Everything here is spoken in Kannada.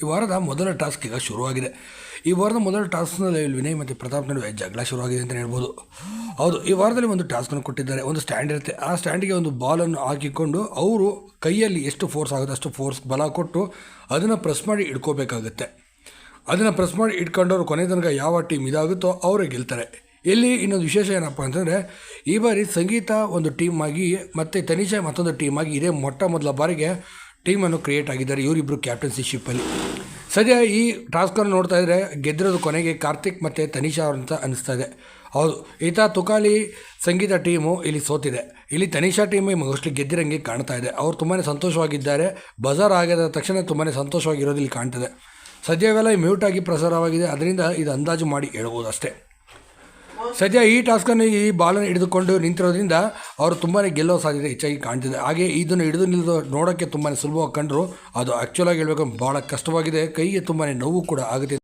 ಈ ವಾರದ ಮೊದಲ ಟಾಸ್ಕ್ ಈಗ ಶುರುವಾಗಿದೆ. ಈ ವಾರದ ಮೊದಲ ಟಾಸ್ಕ್ನಲ್ಲಿ ವಿನಯ್ ಮತ್ತು ಪ್ರತಾಪ್ ನಡುವೆ ಜಗಳ ಶುರುವಾಗಿದೆ ಅಂತ ಹೇಳ್ಬೋದು. ಹೌದು, ಈ ವಾರದಲ್ಲಿ ಒಂದು ಟಾಸ್ಕನ್ನು ಕೊಟ್ಟಿದ್ದಾರೆ. ಒಂದು ಸ್ಟ್ಯಾಂಡ್ ಇರುತ್ತೆ. ಆ ಸ್ಟ್ಯಾಂಡಿಗೆ ಒಂದು ಬಾಲನ್ನು ಹಾಕಿಕೊಂಡು ಅವರು ಕೈಯಲ್ಲಿ ಎಷ್ಟು ಫೋರ್ಸ್ ಆಗುತ್ತೆ ಅಷ್ಟು ಫೋರ್ಸ್ ಬಲ ಕೊಟ್ಟು ಅದನ್ನು ಪ್ರೆಸ್ ಮಾಡಿ ಇಟ್ಕೋಬೇಕಾಗುತ್ತೆ ಅದನ್ನು ಪ್ರೆಸ್ ಮಾಡಿ ಇಟ್ಕೊಂಡವ್ರು ಕೊನೆ ತನಕ ಯಾವ ಟೀಮ್ ಇದಾಗುತ್ತೋ ಅವರೇ ಗೆಲ್ತಾರೆ. ಇಲ್ಲಿ ಇನ್ನೊಂದು ವಿಶೇಷ ಏನಪ್ಪ ಅಂತಂದರೆ, ಈ ಬಾರಿ ಸಂಗೀತ ಒಂದು ಟೀಮ್ ಆಗಿ ಮತ್ತು ತನಿಷಾ ಮತ್ತೊಂದು ಟೀಮ್ ಆಗಿ ಇದೇ ಮೊಟ್ಟ ಮೊದಲ ಬಾರಿಗೆ ಟೀಮನ್ನು ಕ್ರಿಯೇಟ್ ಆಗಿದ್ದಾರೆ. ಇವರಿಬ್ಬರು ಕ್ಯಾಪ್ಟನ್ಸಿಶಿಪ್ಪಲ್ಲಿ ಸದ್ಯ ಈ ಟಾಸ್ಕನ್ನು ನೋಡ್ತಾ ಇದ್ದರೆ ಗೆದ್ದಿರೋದು ಕೊನೆಗೆ ಕಾರ್ತಿಕ್ ಮತ್ತು ತನಿಷಾ ಅವ್ರಂತ ಅನಿಸ್ತಾ ಇದೆ. ಹೌದು, ಈತ ತುಕಾಲಿ ಸಂಗೀತ ಟೀಮು ಇಲ್ಲಿ ಸೋತಿದೆ. ಇಲ್ಲಿ ತನಿಷಾ ಟೀಮು ಮೋಸ್ಟ್ಲಿ ಗೆದ್ದಿರಂಗೆ ಕಾಣ್ತಾ ಇದೆ. ಅವ್ರು ತುಂಬಾ ಸಂತೋಷವಾಗಿದ್ದಾರೆ. ಬಜಾರ್ ಆಗಿದ ತಕ್ಷಣ ತುಂಬಾ ಸಂತೋಷವಾಗಿರೋದು ಇಲ್ಲಿ ಕಾಣ್ತದೆ. ಸದ್ಯವೆಲ್ಲ ಮ್ಯೂಟಾಗಿ ಮ್ಯೂಟ್ ಆಗಿ ಪ್ರಸಾರವಾಗಿದೆ. ಅದರಿಂದ ಇದು ಅಂದಾಜು ಮಾಡಿ ಹೇಳ್ಬೋದು ಅಷ್ಟೇ. ಸದ್ಯ ಈ ಟಾಸ್ಕನ್ನು ಈ ಬಾಲನ್ನು ಹಿಡಿದುಕೊಂಡು ನಿಂತಿರೋದ್ರಿಂದ ಅವರು ತುಂಬಾ ಗೆಲ್ಲೋ ಸಾಧ್ಯತೆ ಹೆಚ್ಚಾಗಿ ಕಾಣ್ತಿದೆ. ಹಾಗೆ ಇದನ್ನು ಹಿಡಿದು ನಿಲ್ದು ನೋಡೋಕ್ಕೆ ತುಂಬಾ ಸುಲಭವಾಗಿ ಕಂಡರು ಅದು ಆ್ಯಕ್ಚುಲಾಗಿ ಹೇಳಬೇಕು ಭಾಳ ಕಷ್ಟವಾಗಿದೆ. ಕೈಗೆ ತುಂಬಾ ನೋವು ಕೂಡ ಆಗುತ್ತೆ.